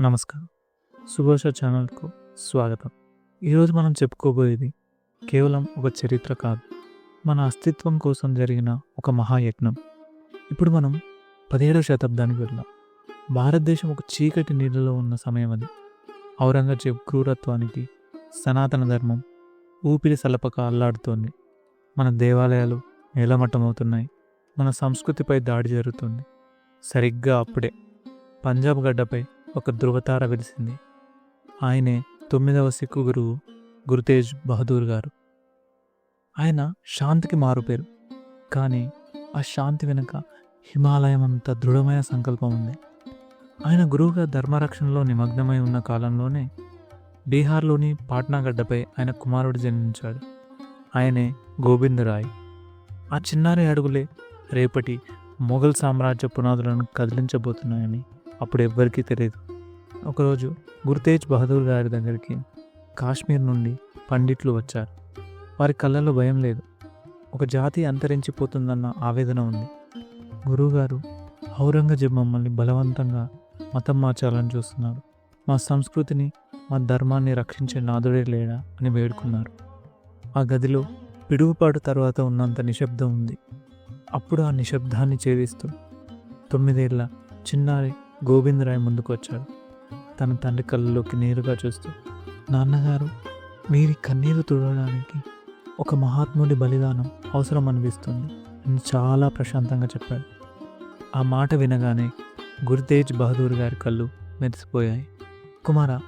నమస్కారం. సుభాష ఛానల్కు స్వాగతం. ఈరోజు మనం చెప్పుకోబోయేది కేవలం ఒక చరిత్ర కాదు మన అస్తిత్వం కోసం జరిగిన ఒక మహాయజ్ఞం. ఇప్పుడు మనం పదిహేడవ శతాబ్దానికి వెళ్దాం. భారతదేశం ఒక చీకటి నీళ్ళలో ఉన్న సమయం అది. ఔరంగజేబ్ క్రూరత్వానికి సనాతన ధర్మం ఊపిరి సలపక అల్లాడుతోంది. మన దేవాలయాలు నేలమట్టమవుతున్నాయి. మన సంస్కృతిపై దాడి జరుగుతుంది. సరిగ్గా అప్పుడే పంజాబ్ గడ్డపై ఒక ధృవతార వెలిసింది. ఆయనే తొమ్మిదవ సిక్కు గురువు గురుతేజ్ బహదూర్ గారు. ఆయన శాంతికి మారుపేరు. కానీ ఆ శాంతి వెనుక హిమాలయం అంత దృఢమైన సంకల్పం ఉంది. ఆయన గురువుగా ధర్మరక్షణలో నిమగ్నమై ఉన్న కాలంలోనే బీహార్లోని పాట్నా గడ్డపై ఆయన కుమారుడు జన్మించాడు. ఆయనే గోవిందరాయ్ ఆ చిన్నారి అడుగులే రేపటి మొఘల్ సామ్రాజ్య పునాదులను కదిలించబోతున్నాయని అప్పుడు ఎవ్వరికీ తెలియదు ఒకరోజు గుర్తేజ్ బహదూర్ గారి దగ్గరికి కాశ్మీర్ నుండి పండిట్లు వచ్చారు. వారి కళ్ళల్లో భయం లేదు. ఒక జాతి అంతరించిపోతుందన్న ఆవేదన ఉంది. గురువుగారు ఔరంగజేబ్ మమ్మల్ని బలవంతంగా మతం మార్చాలని చూస్తున్నారు. మా సంస్కృతిని మా ధర్మాన్ని రక్షించే నాదుడే లేడా అని వేడుకున్నారు. ఆ గదిలో పిడుగుపాటు తర్వాత ఉన్నంత నిశ్శబ్దం ఉంది. అప్పుడు ఆ నిశ్శబ్దాన్ని ఛేదిస్తూ తొమ్మిదేళ్ళ చిన్నారి గోవిందరాయ్ ముందుకు వచ్చాడు తన తండ్రి కళ్ళలోకి నేరుగా చూస్తూ నాన్నగారు మీరి కన్నీరు తుడవడానికి ఒక మహాత్ముడి బలిదానం అవసరం అనిపిస్తుంది అని చాలా ప్రశాంతంగా చెప్పాడు. ఆ మాట వినగానే గురుతేజ్ బహదూర్ గారి కళ్ళు మెరిసిపోయాయి. కుమార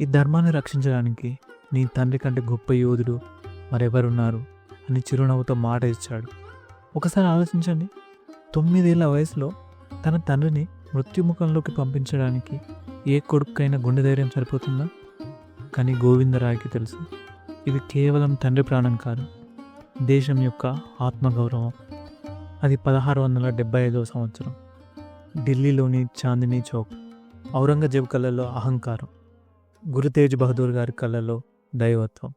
ఈ ధర్మాన్ని రక్షించడానికి నీ తండ్రి కంటే గొప్ప యోధుడు మరెవరున్నారు? అని చిరునవ్వుతో మాట ఇచ్చాడు. ఒకసారి ఆలోచించండి. తొమ్మిదేళ్ళ వయసులో తన తండ్రిని మృత్యుముఖంలోకి పంపించడానికి ఏ కొడుకైనా గుండె ధైర్యం సరిపోతుందా? కానీ గోవిందరాయ్కి తెలుసు. ఇది కేవలం తండ్రి ప్రాణం కాదు. దేశం యొక్క ఆత్మగౌరవం. అది పదహారు వందల డెబ్బై ఐదవ సంవత్సరం. ఢిల్లీలోని చాందినీ చౌక్. ఔరంగజేబ్ కళల్లో అహంకారం. గురుతేజ్ బహదూర్ గారి కళ్ళల్లో దైవత్వం.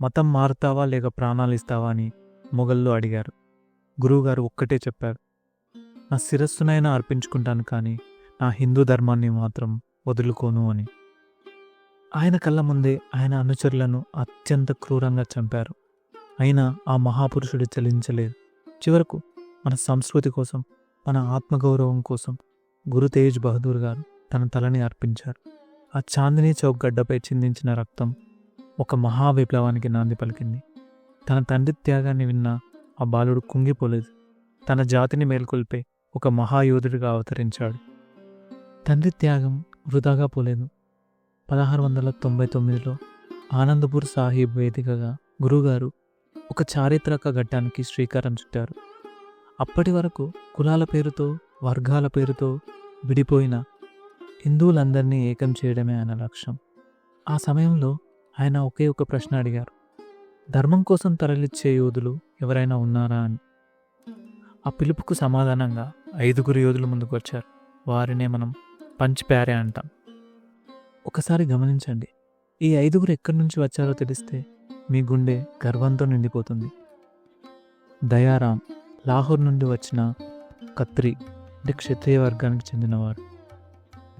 మతం మారుతావా లేక ప్రాణాలు ఇస్తావా అని మొఘల్లో అడిగారు. గురువుగారు ఒక్కటే చెప్పారు. నా శిరస్సునైనా అర్పించుకుంటాను కానీ నా హిందూ ధర్మాన్ని మాత్రం వదులుకోను అని. ఆయన కళ్ళ ముందే ఆయన అనుచరులను అత్యంత క్రూరంగా చంపారు. అయినా ఆ మహాపురుషుడు చలించలేదు. చివరకు మన సంస్కృతి కోసం మన ఆత్మగౌరవం కోసం గురు తేజ్ బహదూర్ గారు తన తలని అర్పించారు. ఆ చాందినీ చౌక్ గడ్డపై చిందించిన రక్తం ఒక మహా విప్లవానికి నాంది పలికింది. తన తండ్రి త్యాగాన్ని విన్న ఆ బాలుడు కుంగిపోలేదు. తన జాతిని మేల్కొల్పే ఒక మహాయోధుడిగా అవతరించాడు. తండ్రి త్యాగం వృధాగా పోలేదు. పదహారు వందల తొంభై తొమ్మిదిలో ఆనందపూర్ సాహిబ్ వేదికగా గురుగారు ఒక చారిత్రక ఘట్టానికి శ్రీకారం చుట్టారు. అప్పటి వరకు కులాల పేరుతో వర్గాల పేరుతో విడిపోయిన హిందువులందరినీ ఏకం చేయడమే ఆయన లక్ష్యం. ఆ సమయంలో ఆయన ఒకే ఒక ప్రశ్న అడిగారు. ధర్మం కోసం తరలిచ్చే యోధులు ఎవరైనా ఉన్నారా అని. ఆ పిలుపుకు సమాధానంగా ఐదుగురు యోధులు ముందుకు వచ్చారు వారినే మనం పంచ్ ప్యారే అంటాం. ఒకసారి గమనించండి. ఈ ఐదుగురు ఎక్కడి నుంచి వచ్చారో తెలిస్తే మీ గుండె గర్వంతో నిండిపోతుంది. దయారాం లాహోర్ నుండి వచ్చిన కత్రి అంటే క్షత్రియ వర్గానికి చెందినవారు.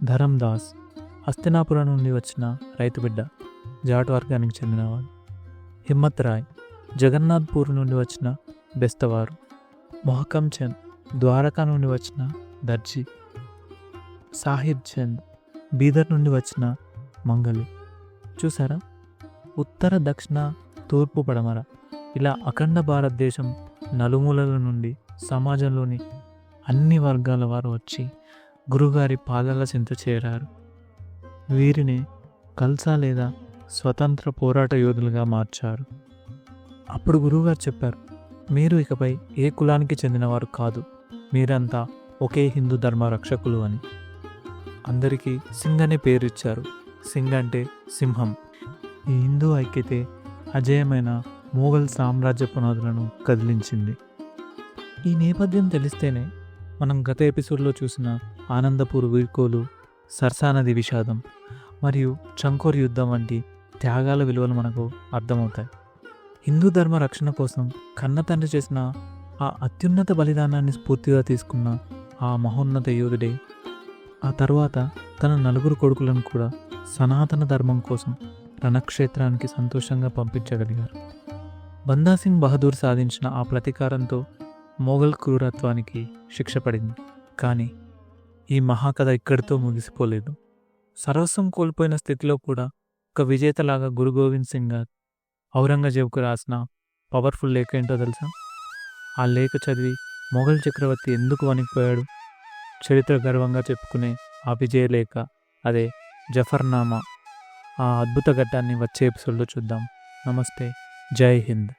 ధరమ్ దాస్ హస్తినాపురం నుండి వచ్చిన రైతు బిడ్డ జాట్ వర్గానికి చెందినవారు హిమ్మత్ రాయ్ జగన్నాథ్పూర్ నుండి వచ్చిన బెస్తవారు. మొహకం చంద్ ద్వారకా నుండి వచ్చిన దర్జీ సాహిబ్ చంద్ బీదర్ నుండి వచ్చిన మంగలి. చూసారా? ఉత్తర దక్షిణ తూర్పు పడమర. ఇలా అఖండ భారతదేశం నలుమూలల నుండి సమాజంలోని అన్ని వర్గాల వారు వచ్చి గురుగారి పాదాల చింత చేరారు. వీరిని కల్సా లేదా స్వతంత్ర పోరాట యోధులుగా మార్చారు. అప్పుడు గురువుగారు చెప్పారు మీరు ఇకపై ఏ కులానికి చెందినవారు కాదు. మీరంతా ఒకే హిందూ ధర్మ రక్షకులు అని. అందరికీ సింగ్ అనే పేరు ఇచ్చారు సింగ్ అంటే సింహం. ఈ హిందూ ఐక్యతే అజేయమైన మొఘల్ సామ్రాజ్య పునాదులను కదిలించింది. ఈ నేపథ్యం తెలిస్తేనే మనం గత ఎపిసోడ్లో చూసిన ఆనందపూర్ వీడ్కోలు సరసానది విషాదం మరియు చంకోర్ యుద్ధం వంటి త్యాగాల విలువలు మనకు అర్థమవుతాయి. హిందూ ధర్మ రక్షణ కోసం కన్న తండ్రి చేసిన ఆ అత్యున్నత బలిదానాన్ని స్ఫూర్తిగా తీసుకున్న ఆ మహోన్నత యోధుడే. ఆ తర్వాత తన నలుగురు కొడుకులను కూడా సనాతన ధర్మం కోసం రణక్షేత్రానికి సంతోషంగా పంపించగలిగారు. బందా సింగ్ బహదూర్ సాధించిన ఆ ప్రతీకారంతో మొఘల్ క్రూరత్వానికి శిక్ష పడింది. కానీ ఈ మహాకథ ఇక్కడితో ముగిసిపోలేదు. సర్వస్వం కోల్పోయిన స్థితిలో కూడా ఒక విజేతలాగా గురు గోవింద్ సింగ్ గారు ఔరంగజేబ్కు రాసిన పవర్ఫుల్ లేఖ ఏంటో తెలుసా? ఆ లేఖ చదివి మొఘల్ చక్రవర్తి ఎందుకు వణికిపోయాడు? చరిత్ర గర్వంగా చెప్పుకునే ఆ విజయ లేఖ అదే జఫర్నామా. ఆ అద్భుత ఘట్టాన్ని వచ్చే ఎపిసోడ్లో చూద్దాం. నమస్తే. జై హింద్.